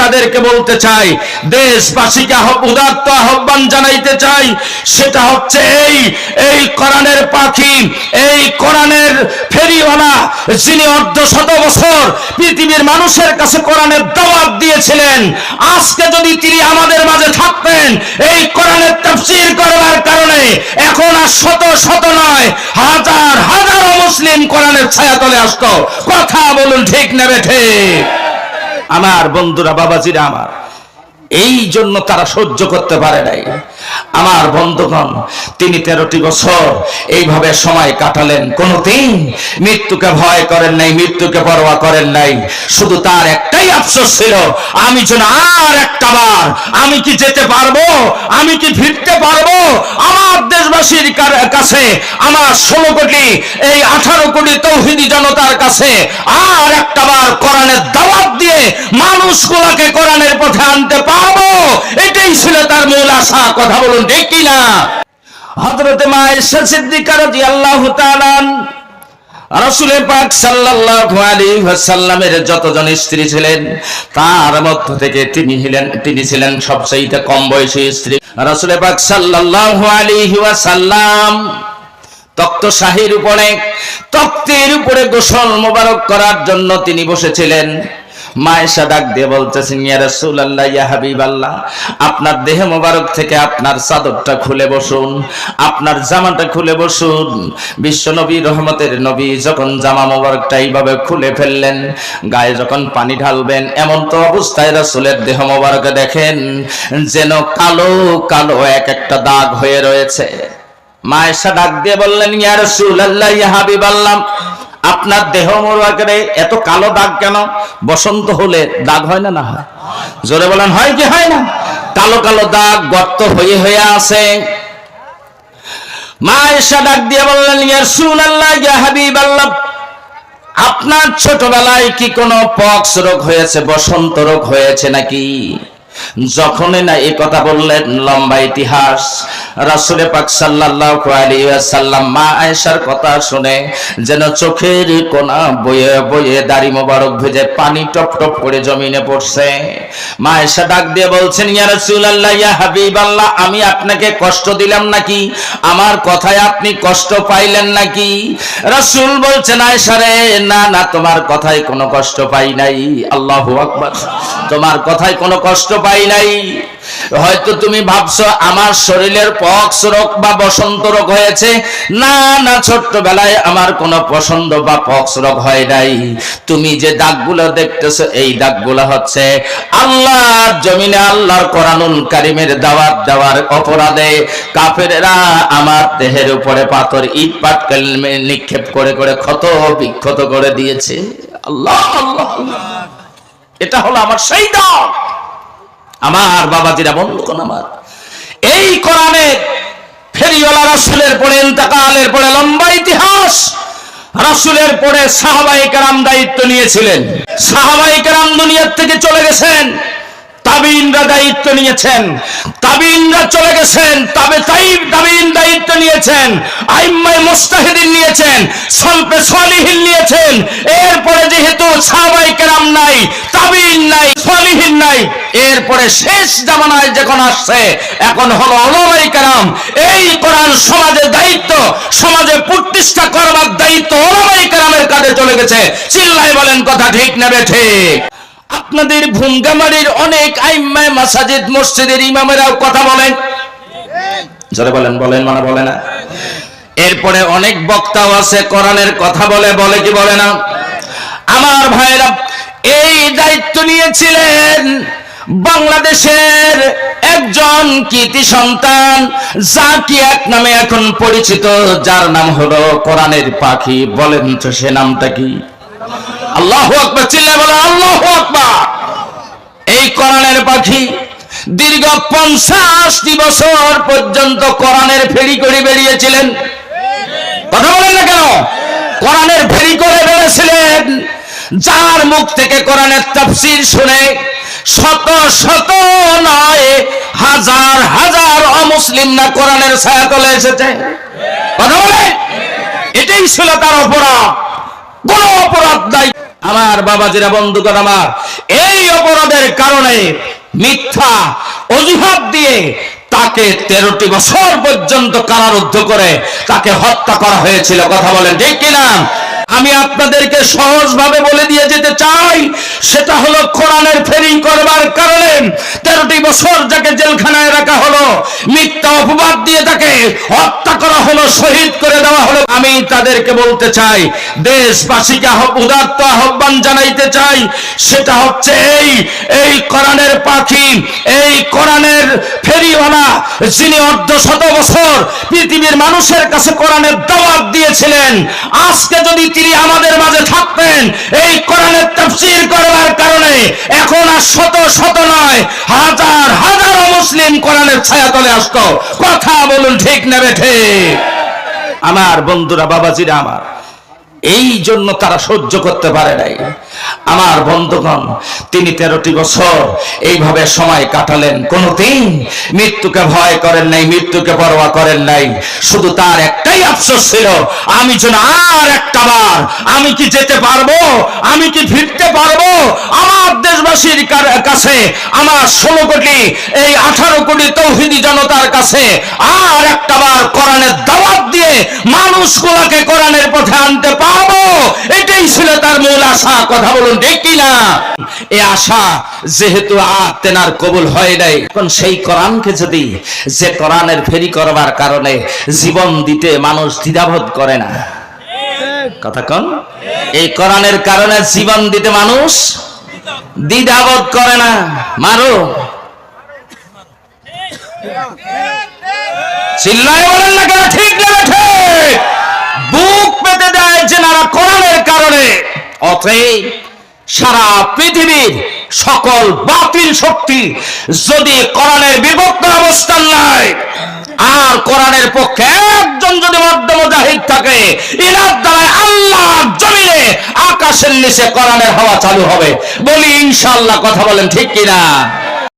তাদেরকে বলতে চাই, দেশবাসীকে উদাত্ত আহ্বান জানাইতে চাই, সেটা হচ্ছে এই এই কোরআনের পাখি, এই কোরআনের ফেরিওয়ালা যিনি অর্ধ শত বছর পৃথিবীর মানুষের কাছে কোরআনের দাওয়াত দিয়েছিলেন, আজকে যদি তিনি আমাদের মাঝে থাকতেন, এই কোরআনের তাফসীর করবার কারণে এখন আর শত শত নয়, হাজার হাজারো মুসলিম কোরআনের ছায়া তলে আসতো। কথা বলুন ঠিক নেবে ঠিক? আমার বন্ধুরা বাবাজিরা আমার এই জন্য তারা সহ্য করতে পারে নাই। আমার বন্ধুগণ, তিনি তেরোটি বছর এইভাবে সময় কাটালেন। কোনদিন মৃত্যুকে ভয় করেন নাই, মৃত্যুকে পরোয়া করেন নাই। শুধু তার একটাই আফসোস ছিল, আমি যেন আর একটা বার আমি কি যেতে পারব? আমি কি ফিরতে পারব? আমার দেশবাসীর কাছে, আমার ষোলো কোটি, এই আঠারো কোটি তৌহিদি জনতার কাছে আর একটা বার কোরআনের দাওয়াত দিয়ে মানুষগুলোকে কোরআনের পথে আনতে পারব? এটাই ছিল তার মূল আশা, কথা বলুন, ঠিক রাদিয়াল্লাহু তাআলা রাসূলের পাক যতজন স্ত্রী ছিলেন, তার মধ্য থেকে তিনি তিনি ছিলেন সবচেয়ে কম বয়সী স্ত্রী। রাসূলের পাক তক্ত উপরে, তক্তের উপরে গোসল মোবারক করার জন্য তিনি বসেছিলেন। মায়েশা ডাক দিয়ে বলতেছেন, ইয়া রাসূলুল্লাহ, ইয়া হাবিবাল্লাহ, আপনার দেহ মোবারক থেকে আপনার চাদরটা খুলে বসুন, আপনার জামাটা খুলে বসুন। বিশ্ব নবী, রহমতের নবী যখন জামা মোবারকটা এইভাবে খুলে ফেললেন, গায়ে যখন পানি ঢালবেন, এমন তো অবস্থায় রাসূলের দেহ মোবারকে দেখেন যেন কালো কালো এক একটা দাগ হয়ে রয়েছে। মায়েশা ডাক দিয়ে বললেন, ইয়া রাসূলুল্লাহ, ইয়া হাবিবাল্লাহ আপনার দেহ মোবারকে এত কালো দাগ কেন? বসন্ত হলে দাগ হয় না না হয়? জোরে বলেন, হয় কি হয় না? কালো কালো দাগ গর্ত হয়ে হয়ে আছে। মায়েশা ডাক দিয়ে বললেন, ইয়া রাসূলুল্লাহ, ইয়া হাবিবাল্লাহ, আপনার ছোটবেলায় কি কোনো পক্স রোগ হয়েছে, বসন্ত রোগ হয়েছে নাকি? যখনই না এই কথা বললেন, লম্বা ইতিহাস। রাসূলে পাক সাল্লাল্লাহু আলাইহি ওয়াসাল্লাম মা আয়েশার কথা শুনে যেন চোখের কোনা বয়ে বয়ে দাড়ি মোবারক ভেজে পানি টপ টপ করে জমিনে পড়ছে। মা আয়েশা ডাক দিয়ে বলছেন, ইয়া রাসূলুল্লাহ, ইয়া হাবিবাল্লাহ, আমি আপনাকে কষ্ট দিলাম নাকি? আমার কথায় আপনি কষ্ট পাইলেন নাকি? রাসূল বলছেন, আয়েশা রে, না না, তোমার কথায় কোনো কষ্ট পাই নাই। আল্লাহু আকবার। তোমার কথায় কোনো কষ্ট পাই নাই। হয়তো তুমি ভাবছ আমার শরীরের পক্স রোগ বা বসন্ত রোগ হয়েছে। না না, ছোট্টবেলায় আমার কোনো পছন্দ বা পক্স রোগ হয় নাই। তুমি যে দাগগুলো এই দাগগুলো হচ্ছে জমিনে আল্লাহর কারিমের দাওয়াত দেওয়ার অপরাধে। আমার দেহের উপরে পাথর, ইট নিক্ষেপ করে করে ক্ষত, বিক্ষত করে দিয়েছে। আল্লাহ আল্লাহ। এটা হলো আমার সেই দাগ। আমার বাবাজিরা বন্ধুগণ আমার। এই কোরআনে ফেরিওয়ালা রাসূলের পরে ইন্তেকালের পরে লম্বা ইতিহাস, রাসূলের পরে সাহাবাই কারাম দায়িত্ব নিয়েছিলেন। সাহাবাই কেরাম দুনিয়ার থেকে চলে গেছেন, তাবিনরা দায়িত্ব নিয়েছেন, তাবিনরা চলে গেছেন তবে তাই তাবিন দায়িত্ব নিয়েছেন আইম্মাই মুস্তাহিদিন নিয়েছেন, সলপে সলিহিন নিয়েছেন। এরপরে যেহেতু সাহাবাই কেরাম নাই তাবিন নাই, সলিহিন নাই, এরপরে শেষ জামানায় যখন আসছে, এখন হলো ওলামাই কেরাম। এই কোরআন সমাজের দায়িত্ব, সমাজে প্রতিষ্ঠা করবার দায়িত্ব ওলামাই কেরামের কাজে চলে গেছে। চিল্লাই বলেন, কথা ঠিক নেবে ঠিক? আপনাদের ভুঙ্গামারির অনেক আইম্মায় মাসাজিদ মসজিদের ইমামেরাও কথা বলেন। জোরে বলেন বলেন মানে বলে না। এরপরে অনেক বক্তাও আছে, কোরআনের কথা বলে বলে কি বলে না? আমার ভাইরা এই দায়িত্ব নিয়েছিলেন বাংলাদেশের একজন কীর্তি সন্তান এক নামে এখন পরিচিত, যার নাম হলো কোরআনের পাখি। বলেন তো সে নামটা কি? আল্লাহ আকবার চিল্লা বলে আল্লাহ আকবার। এই কোরআনের পাখি দীর্ঘ পঞ্চাশটি বছর পর্যন্ত কোরআনের ফেরি করে বেরিয়েছিলেন। কথা বলেন না কেন? কোরআনের ফেরি করে বেরিয়েছিলেন যার মুখ থেকে কোরআনের তাফসীর শুনে শত শত নয় হাজার হাজার অমুসলিম না কোরআনের ছায়া তলে এসেছে। কথা বলে এটাই ছিল তার অপরাধ। কোন অপরাধ নাই। আমার বাবাজিরা, বন্ধুগণ আমার, এই অপরাধের কারণে মিথ্যা অজুহাত দিয়ে তাকে তেরোটি বছর পর্যন্ত কারারুদ্ধ করে তাকে হত্যা করা হয়েছিল। কথা বলেন ঠিক কিনা? আমি আপনাদেরকে সহজভাবে বলে দিয়ে যেতে চাই, সেটা হলো কোরআনের ফেরিং করবার কারণে তেরোটি বছর যাকে জেলখানায় রাখা হলো, মিথ্যা অপবাদ দিয়ে তাকে হত্যা করা হলো, শহীদ করে দেওয়া হলো। আমি তাদেরকে বলতে চাই, দেশবাসীকে উদাত্ত আহ্বান জানাইতে চাই, সেটা হচ্ছে এই এই কোরআনের পাখি, এই কোরআনের ফেরিওয়ালা যিনি অর্ধ শত বছর পৃথিবীর মানুষের কাছে কোরআনের দাওয়াত দিয়েছিলেন, আজকে যদি তিনি আমাদের মাঝে থাকতেন এই কোরআনের তফসিল করবার কারণে এখন আর শত শত নয়, হাজার হাজার মুসলিম কোরআনের ছায়াতলে আসতো। কথা বলুন ঠিক নেবে ঠিক? আমার বন্ধুরা, বাবাজিরা আমার এই জন্য তারা সহ্য করতে পারে নাই। আমার বন্ধুগণ, তিনি তেরোটি বছর এইভাবে সময় কাটালেন। কোনদিন মৃত্যুকে ভয় করেন নাই, মৃত্যুকে পরোয়া করেন নাই। শুধু তার একটাই আফসোস ছিল, আমি যেন আর একটা বার আমি কি যেতে পারব? আমি কি ফিরতে পারব? আমার দেশবাসীর কাছে, আমার ষোলো কোটি, এই আঠারো কোটি তৌহিদি জনতার কাছে আর একটা বার কোরআনের দাওয়াত দিয়ে মানুষগুলোকে কোরআনের পথে আনতে পারব এটাই ছিল তার মূল আশা। কথা বলুন, ঠিক কিনা? এ আশা যেহেতু আর কবুল হয় নাই, এখন সেই কোরআনকে যদি যে কোরআনের ফেরি করবার কারণে জীবন দিতে মানুষ দ্বিধাবোধ করে না। কথা কন? এই কোরআনের কারণে জীবন দিতে মানুষ দ্বিধাবোধ করে না। মারো। চিল্লায় বলেন না কেন? ঠিক না, ঠিক। বুক পেতে দেয় যে নারা কোরআনের কারণে অতএব সারা পৃথিবীর সকল বাতিল শক্তি যদি কোরআনের বিভক্ত অবস্থান নাই আর কোরআনের পক্ষে একজন যদি মধ্যম জাহিদ থাকে, ইরার দ্বারা আল্লাহ জমিনে আকাশের নিচে কোরআনের হওয়া চালু হবে। বলি ইনশাল্লাহ কথা বলেন ঠিক কিনা?